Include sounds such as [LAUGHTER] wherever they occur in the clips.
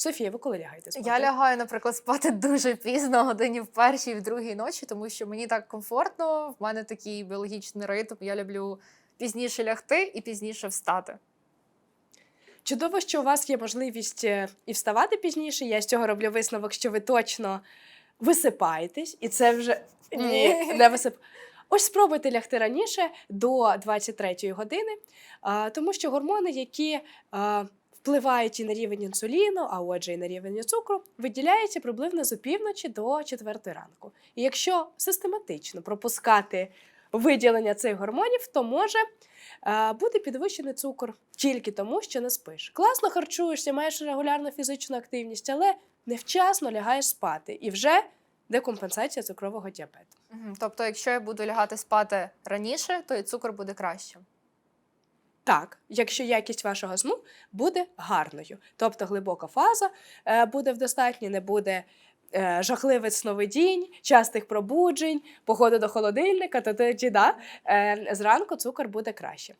Софія, ви коли лягаєте спати? Я лягаю, наприклад, спати [LAUGHS] дуже пізно, годині в першій, в другій ночі, тому що мені так комфортно. В мене такий біологічний ритм. Я люблю пізніше лягти і пізніше встати. Чудово, що у вас є можливість е, і вставати пізніше. Я з цього роблю висновок, що ви точно висипаєтесь, і це вже ні, Ні. не висип. Ось спробуйте лягти раніше до 23-ї години, тому що гормони, які і на рівень інсуліну, а отже, і на рівень цукру, виділяються приблизно з опівночі до 4 ранку. І якщо систематично пропускати виділення цих гормонів, то може е, бути підвищений цукор тільки тому, що не спиш. Класно харчуєшся, маєш регулярну фізичну активність, але невчасно лягаєш спати і вже декомпенсація цукрового діабету. Тобто, якщо я буду лягати спати раніше, то і цукор буде кращим. Так, якщо якість вашого сну буде гарною, тобто глибока фаза е, буде в достатньо, не буде е, жахливий сновидінь, частих пробуджень, походу до холодильника, то тоді да, е, зранку цукор буде краще.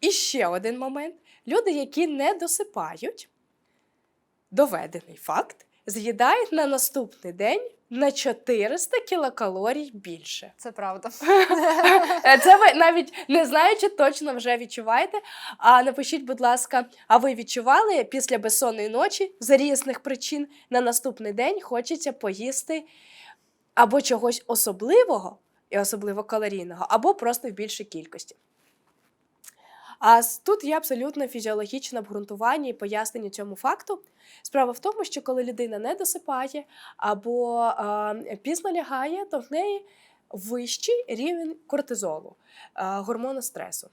І ще один момент: люди, які не досипають, доведений факт, з'їдають на наступний день на 400 кілокалорій більше. [LAUGHS] Це правда. Е, Це ви навіть не знаючи, точно вже відчуваєте. А напишіть, будь ласка, а ви відчували після безсонної ночі з різних причин на наступний день хочеться поїсти або чогось особливого, і особливо калорійного, або просто в більшій кількості. А тут є абсолютно фізіологічне обґрунтування і пояснення цьому факту. Справа в тому, що коли людина не досипає або а, пізно лягає, то в неї вищий рівень кортизолу, а, гормону стресу.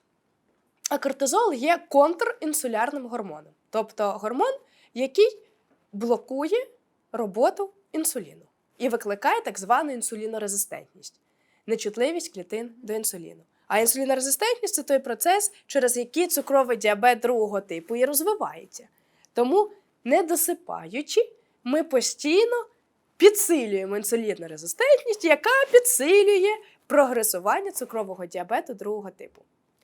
А кортизол є контрінсулярним гормоном, тобто гормон, який блокує роботу інсуліну і викликає так звану інсулінорезистентність, нечутливість клітин до інсуліну. А інсулінорезистентність це той процес, через який цукровий діабет другого типу і розвивається. Тому, не досипаючи, ми постійно підсилюємо інсулінорезистентність, яка підсилює прогресування цукрового діабету другого типу.